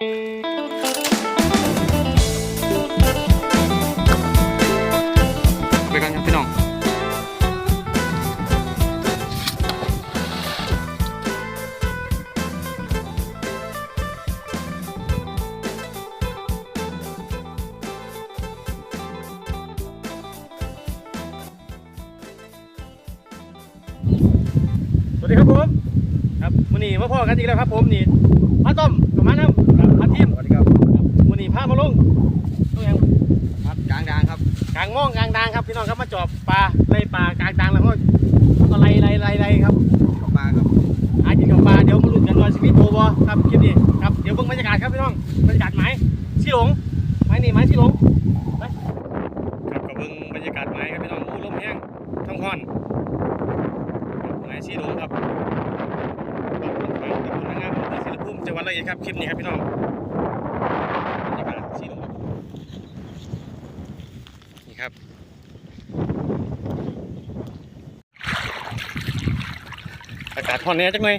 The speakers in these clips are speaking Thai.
ไป บรรยากาศไหมที่หลงไหมนี่ไหมที่หลงไปครับก็เบิ่งบรรยากาศไหมครับพี่น้องอู้ลมแห้งทั้งห้อนไหมที่หลงครับตำบลนางามอำเภอศรีภูมิจังหวัดร้อยเอ็ดครับคลิปนี้ครับพี่น้องบรรยากาศที่หลงนี่ครับอากาศร้อนแน่จังเลย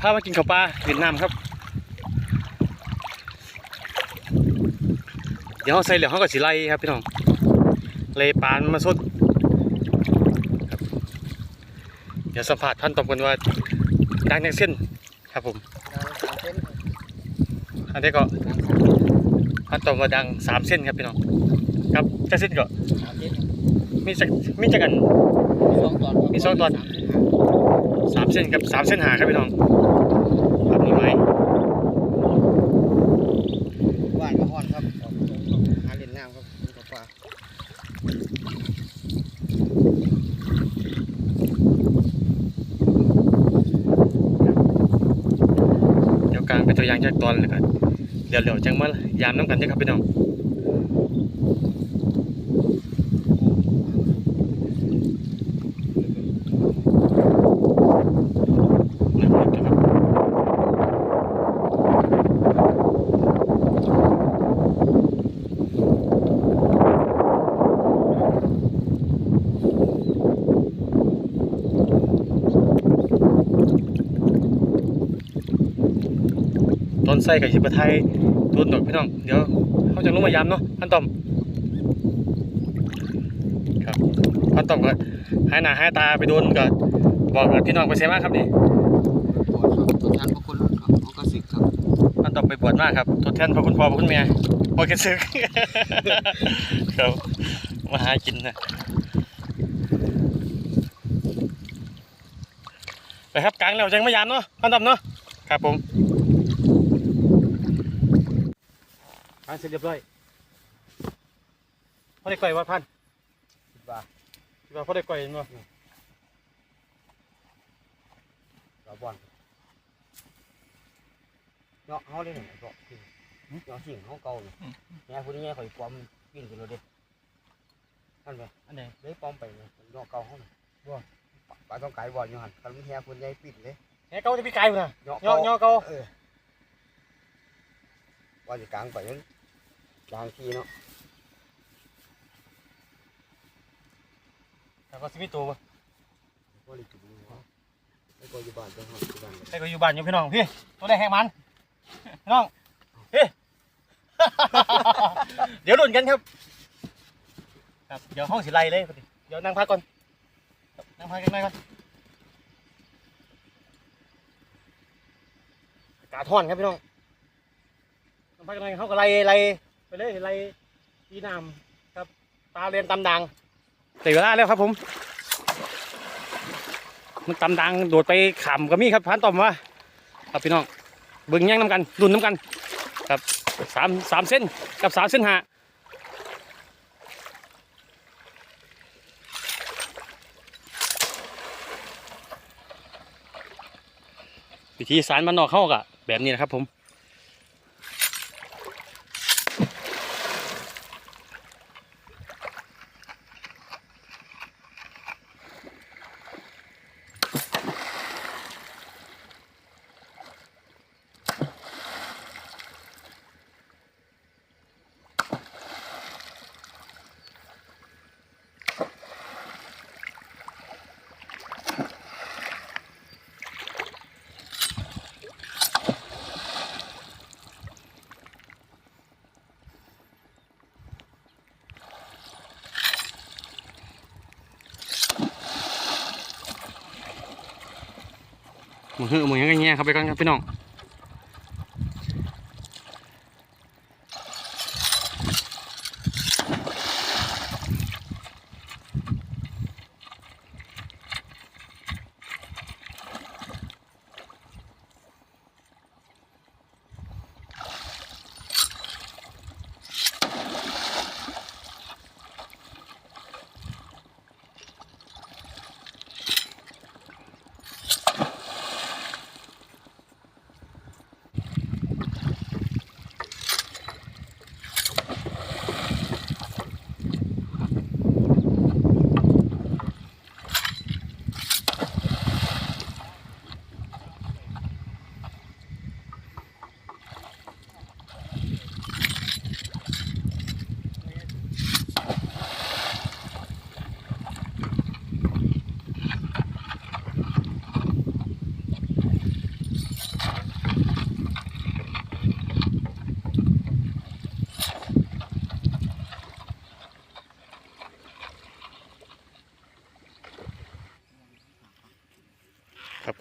พามากินข้าวปลาเวียดนามครับ เดี๋ยวเขาใส่เหลืองเขาก็สิไล่ครับพี่น้องไล่ปลามันมาสดครับเดี๋ยวสัมผัสท่านตอบกันว่าดังในเส้นครับผมกลางสามเส้นอันนี้ก็ท่านตอบว่าดังสามเส้นครับพี่น้องครับจะเส้นก็สามเส้นมีจักมีจักกันมีสองตอนครับมีสองตอนสามเส้นกับสามเส้นหาครับพี่น้องครับนี่ไหม ว่านก็อ่อนครับหาเล่นน้ำครับมีปลาปลา เดี๋ยวกลางเป็นตัวอย่าง จากตอนเลยครับเดี๋ยวเดี๋ยวจังมายามน้ำกันเด้อครับพี่น้อง ใส่กับยิบไทยตัวหนดพี่น้อง เดี๋ยวเขาจะลงมายามเนาะพันตอม ครับพันตอมก็หายหน้าหายตาไปโดนก็บอกกับพี่น้องไปเสียมากครับนี่ปวดครับตัวนั้นพวกคนรุ่นครับเขาก็สิกครับพันตอมไปบวชมากครับทดแทนพระคุณพ่อพระคุณแม่พอแกซึกครับมาหากินนะไปครับกลางแล้วจังมายามเนาะพันตอมเนาะครับผม กลางเสร็จเรียบร้อยพอได้ก่อยว่าพันสิบบาทคิดว่าพอได้ก่อยเห็นบ่ปลาบอลเนาะเขาได้เห็นเนาะสิ่งเนาะสิ่งเขาเก่าเนี่ยเนี่ยคนนี้ข่อยปลอมวิ่งไปเลยเด็นั่นไปอันไหนเลยปลอมไปเนี่ยเนาะเก่าเขาเนี่ยบ่ปลาต้องไก่บอลอยู่หันคันมันแห่คนใหญ่ปิดเลยแหเก่าจะพี่ไก่พุ่นน่ะเนาะย่อเก่าย่อเก่าเออว่าจะกลางไปนั้น กลางทีเนาะแต่ก็สิมีตัวบ่ว่าจะจุดนี้เนาะแล้วก็อยู่บ้านเจ้าห้องอยู่บ้านแต่ก็อยู่บ้านอยู่พี่น้องพี่ตัวได้แหงมันพี่น้องพี่ เดี๋ยวลุ้นกันครับ ครับ เดี๋ยวห้องสิไล่เลยพอดีเดี๋ยวนั่งพักก่อนครับนั่งพักกันหน่อยก่อนอากาศร้อนครับพี่น้องนั่งพักกันหน่อยเขาก็ไล่ไล่ ไปเลยไล่ที่น้ำครับ ตาเรียนตำดังถึงเวลาแล้วครับผม มันตำดังโดดไปขำก็มีครับพันต่อมว่าครับพี่น้องเบิ่งแย่งน้ำกันดุนน้ำกันครับสามสามเส้นกับสามเส้นหาวิธีสารมันนอกเข้ากะแบบนี้นะครับผม มือหือมือยังไงเงี้ยครับไปก่อนครับพี่น้อง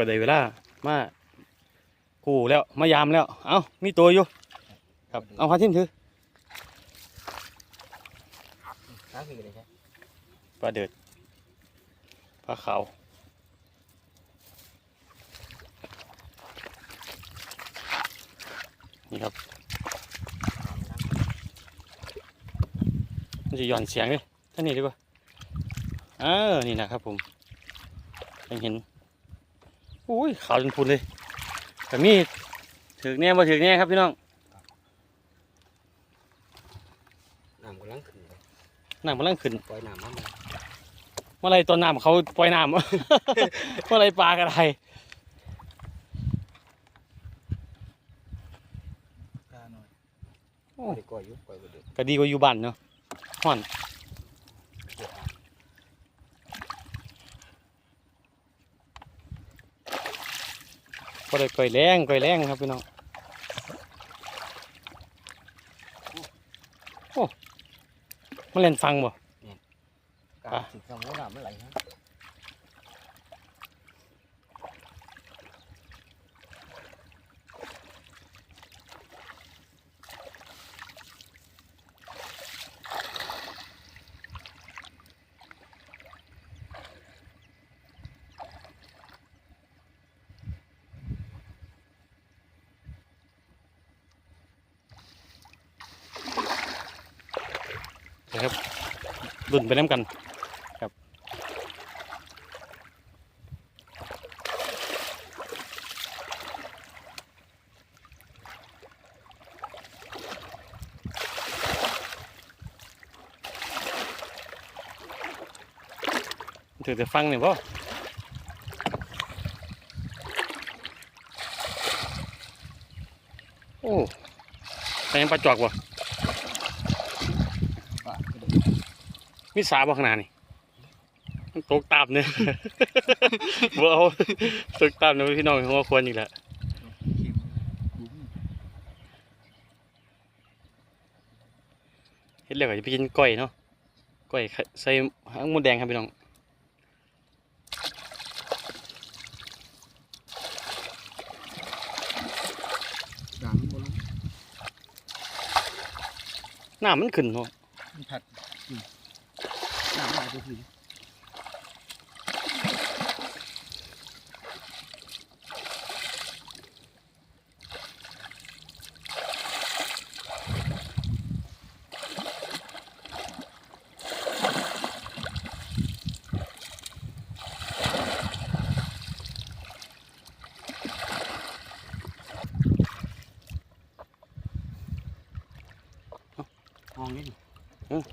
ก็ได้เวลามากูแล้วมายามแล้ว เอามีตัวอยู่ ครับเอาพาทิมถือน้าคืออะไรใช่ปลาเดือดปลาขาวนี่ครับมันจะหย่อนเสียงเลยท่านนี้ดีกว่าเออนี่นะครับผมยังเห็น อุ้ยขาวจนพุนเลยแต่มีถือแน่มาถือแน่ครับพี่น้องน้ำกำลังขึ้นเลยน้ำมันเริ่มขึ้นปล่อยน้ำมามันเมื่อไรตอนน้ำเขาปล่อยน้ำ เมื่อไรปลากระไรกาหน่อยโอ้ไม่ได้ก่อยอยุบก่อยบ่เดือดก็ดีกว่าอยู่บ้านเนาะห่อน เดือดอะ ก็ได้ก่อยแรงก่อยแรงครับพี่น้องโอ้มันเล่นฟังบ่กาอะถึงสมองน้ำมันไหลฮะนะครับ รุ่นไปน้ำกันครับถือแต่ฟังเนี่ยพ่โอ้แต่ยังปลาจอกบ่ปะก็เดือด มีสาบ่ขางหนาดนี่มันตกตามเนี่ยบ่เอาตกตามเนี่ยพี่น้องของควรอีกแล้วเข็มบุ้งเฮ็ดแล้วก็จะไปกินก้อยเนาะก้อยใส่หางหมูแดงครับพี่น้องด่างบนน้ำมันขึ้นเนาะมันผัดอืม น้ำลาย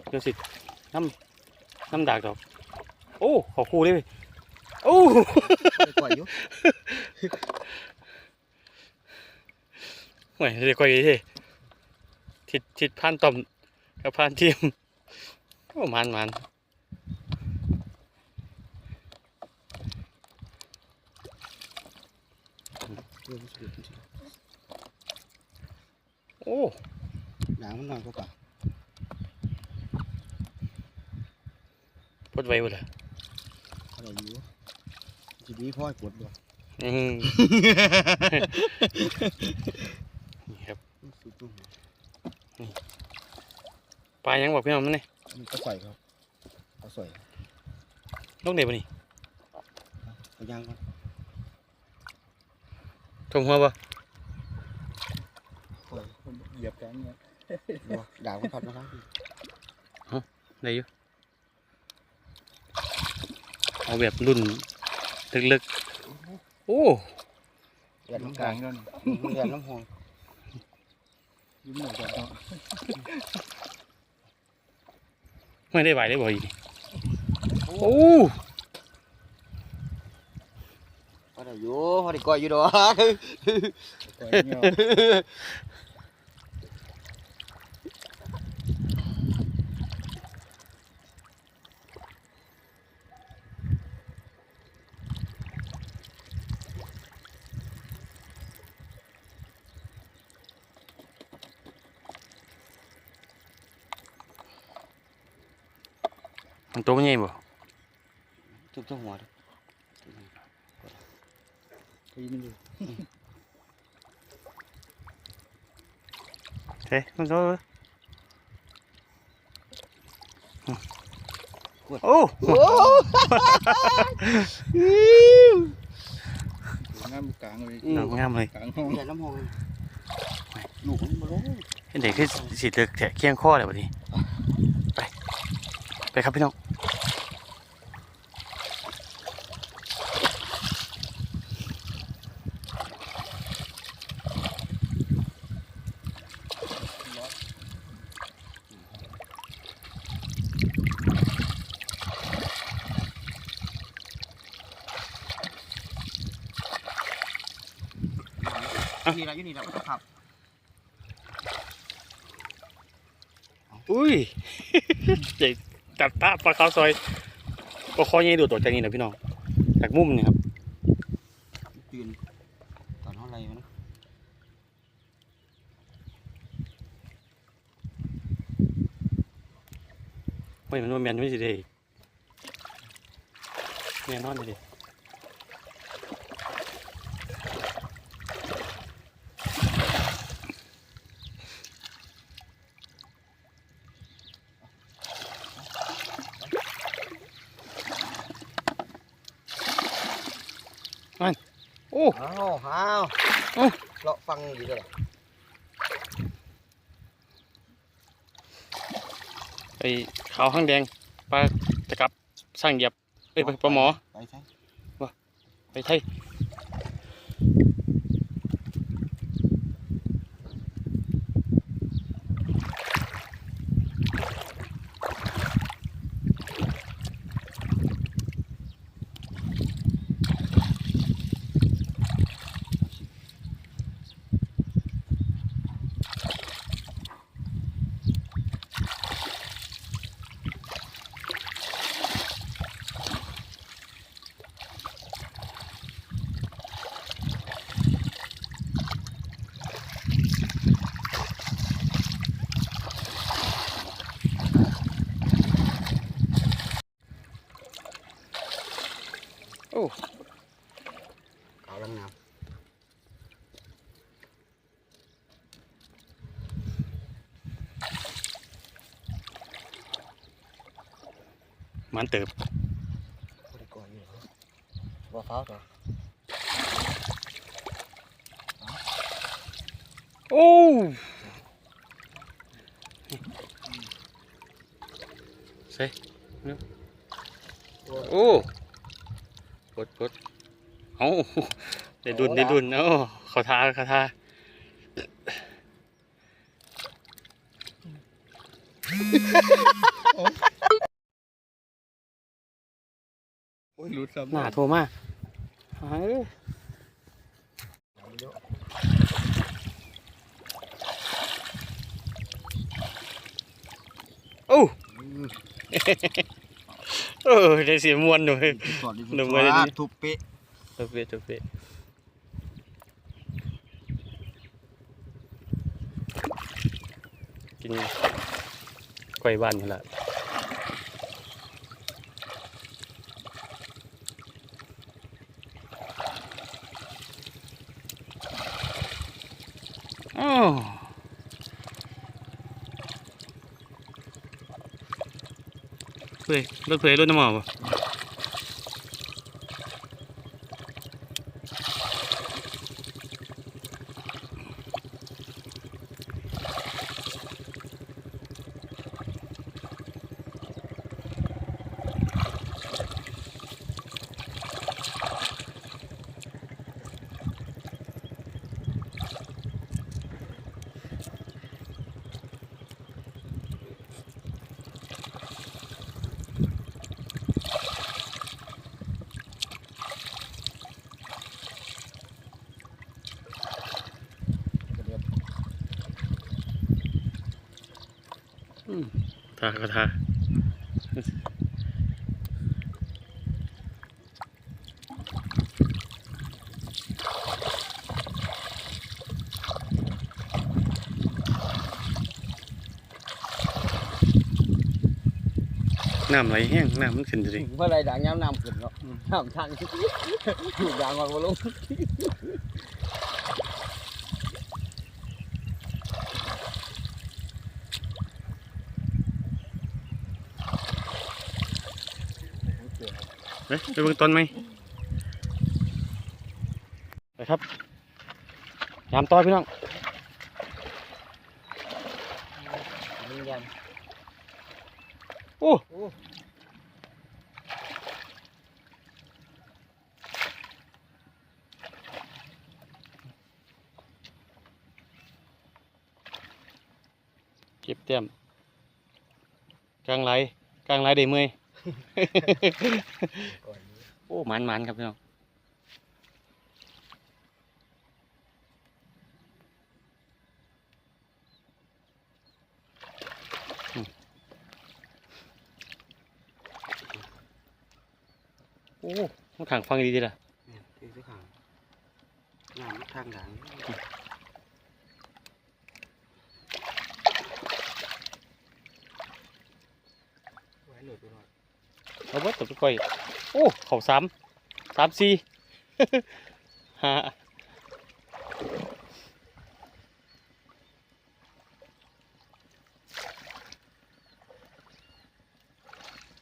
ไปถึงห้อง นี่ดิเออเดี๋ยวสิน้ำน้ำดากดอก โอ้ขอคู่เลยเว้ยโอ้ไม่ได้ก่อยอยุบห่วยเดี๋ยวก้อยเท่ทิดทิดพันต่อมกับพันเทียมโอ้มันมันเรื่องสุดโอ้ด่างมันนอนก็ป่ะ ดไว้หมดเลยอะไรอยู่จีบีพ่อยปวดบ่ออืมนี่ครับสุดตุ้มปลายังบอกพี่น้องมันนี่มันก็ใส่ครับเอาใส่ลูกเด็บนี่เอาย่างก่อนทงหัวบ่ปล่อยเหยียบกันเนี่ยดูด่างมันพัดมาทั้งทีได้อยู่ เอาแบบรุ่นลึกๆ โอ้เรียนน้ำน้ำกลาตางลด้วยเรียนน้ำหองยิ้มหน่อยกันเนาะไม่ได้ไหวได้บ่อีกโอ้พอได้อยู่พอได้ก้อยอยู่ดอก ปล่อยเงี้ยว มัน ตัวมันใหญ่บ่ทุบทั้งหัวเลยก็ยิ้มอยู่เฮ้ยมันโตโอ้โอ้งามกลางเลยดอกงามเลยกลางห้องเรียนน้ำหองลูกมันบ่ลงเห็นเด็กคือสีเหลือกแถะเคียงข้อเลยบัดนี้ไป ไปครับพี่น้อง นี่ละอยู่นี่ละมันจะขับอุ้ยใหญ่จัดตาปลาขาวซอยปลาคอใหญ่โดดออกจากนี่นะพี่น้องจากมุมนี่ครับตื่นตอนเท่าไรมันเฮ้ยมันว่าแมนไม่สิเด้แมนนอนเลย ดิโอ้อ้าวอ้าวเอ้าเลาะฟังอยู่ด้วยไอ้ขาวข้างแดงปลาตะกับสร้างเหยียบเอ้ยปลาปลาหมอไปใช่ไปไท มันเติบำพอได้ก้อยอยู่บ่ฟ้าวต่อโอ้ใส่เนาะโอ้กดกดเอาได้ดุนได้ดุนเอ้าเขาทาเขาทาโอ้ ยหลุดซ้ำหน้าโทรมาหาเอ้ยโอ้เออได้เสียมวนหน่อยสอดดิหนึ่งไว้ในนี้ทุบเป๊ะตัวเป๊ะตัวเป๊ะกินกล้วยบ้านนี่แหละ เพื่อยรถเพื่อยรถน้ำหมอบ่ ทากระทาน้ำไหลแห้งน้ำมันขึ้นจะดิเมื่อไรด่างย้ำน้ำขึ้นเนาะน้ำทางถูกด่างมาบ่ลง ไปเบิ่งต้นไหมไปครับยามต่อพี่น้องยันโอ้เก็บเต็มกลางไหลกลางไหลได้เมื่อยก่อ โอ้หมันมันๆครับพี่น้องอืมโอ้มันขังฟังดีดีล่ะเนี่ยคือสิขังน้ำทางด่างไว้หลุดไปหน่อย เอาวัดตัวไปก่อยโอ้เขาสามสามสี่ห้า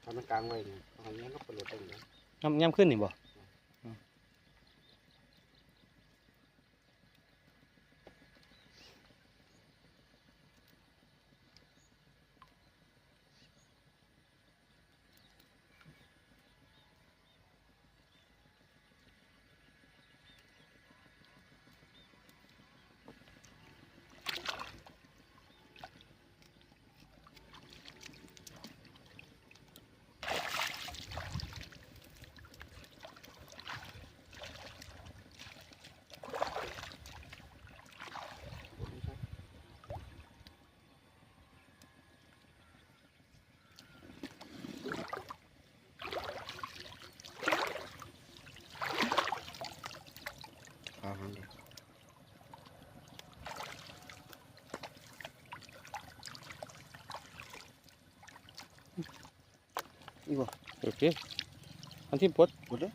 ทำมันกลางไว้เนี่ยเอาอย่างนี้ก็เปิดตรงนี้ย่ำย่ำขึ้นนี่บ่ โอเคอันที่ปลดหมดเลย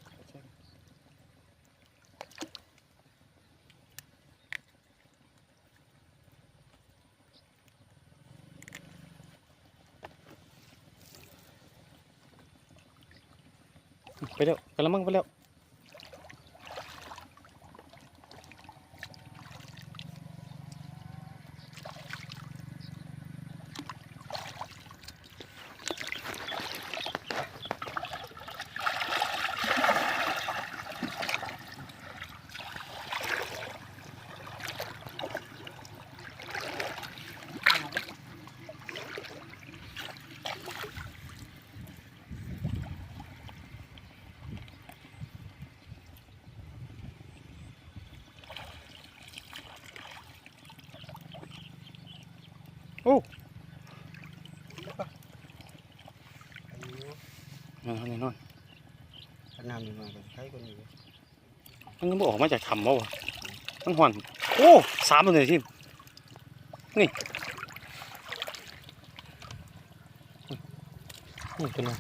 ไปแล้วกระมังไปแล้ว โอ้นอนนอนนอนถ้าน้ำนิดหน่อยก็ใช้คนนี้มันยังบ่ออกมาจากถ้ำบ่วะมันห่อนโอ้สามตัวเลยทีมนี่นี่ตัวนึง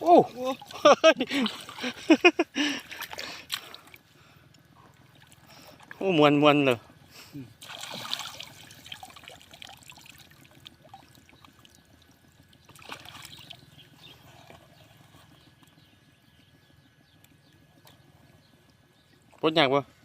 โอ้เฮ้ย โอ้มวนมวนเลยปวดอยากปะ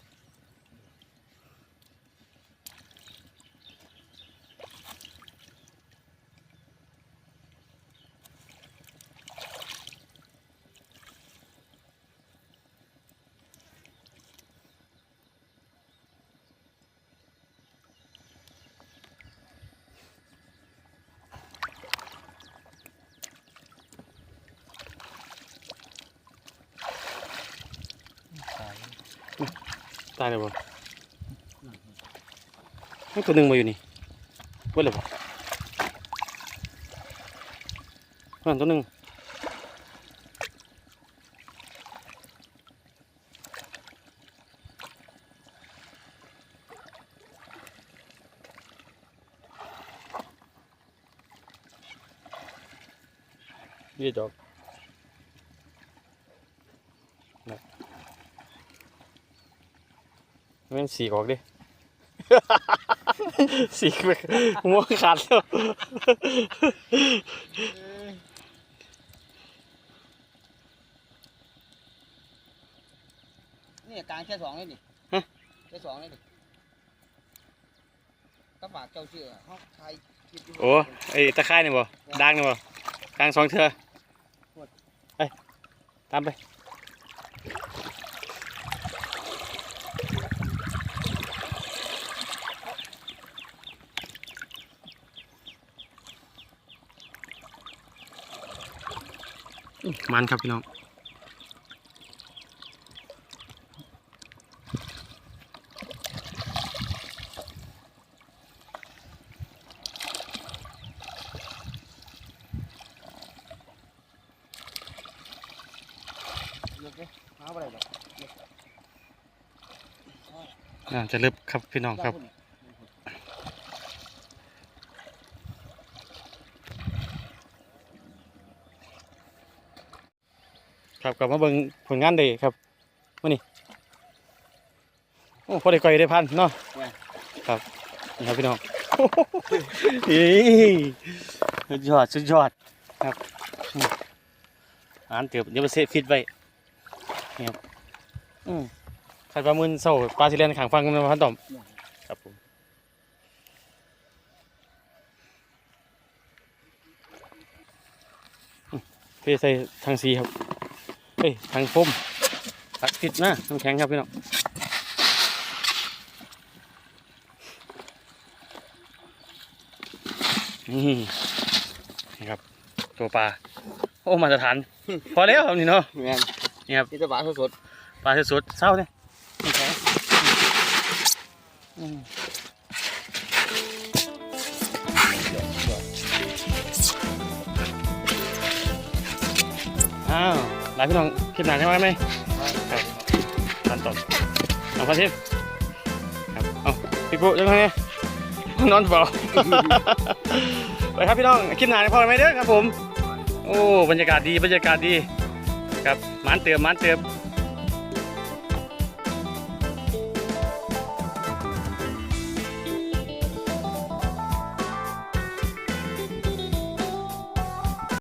ตายเลยบ่มันตัวหนึ่งมาอยู่นี่ว่าเลยบ่นั่นตัวหนึ่งเยี่จอกนะ แม่นสีกออกดิ สีกไปหัวขาดแล้วนี่กลางแค่สองเลยนี่แค่สองเลยนี่ก็ฝากเจ้าเชื่อเขาใช้คลิปยู่โอ้ไอ้ตะไคร่นี่บ่ดังนี่บ่กลางสองเทือไปตามไป มันครับพี่น้องเลือกเลยหาอะไรหรอกอ่าจะเลิบครับพี่น้องครับ ครับกลับมาเบิ่งผลงานเดย์ครับมื่อนี้โอ้พอได้ก่อยได้พันเนาะครับนี่ครับพี่น้องอีสุดยอดสุดยอดครับอืมอ่านเตือบเดี๋ยวไปเซฟฟิตไว้นี่ครับอืมขัดปลามืนเศร้าปลาสิเลนขางฟังกันมาพันต่อมครับผมอืมเทใส่ทางสีครับ เฮ้ยทางฟมตักติดนะน้ำแข็งครับพี่น้องนี่นี่ครับ ตัวปลาโอ้มาตรฐาน พอแล้วครับนี่เนาะแม่นนี่ครับนี่จะหวานสดปลาสดๆเศร้าเนี่ยน้ำแข็ง ลายพี่น้องคลิปหนาใช่ไหมครับตันตบเอาพระทิพย์ครับเอาพี่ปุ๊ยังไงนอนเปล่าไปครับพี่น้องคลิปหนาพอไหมเด้อครับผม โอ้บรรยากาศดีบรรยากาศดี ครับมันเติมมันเติม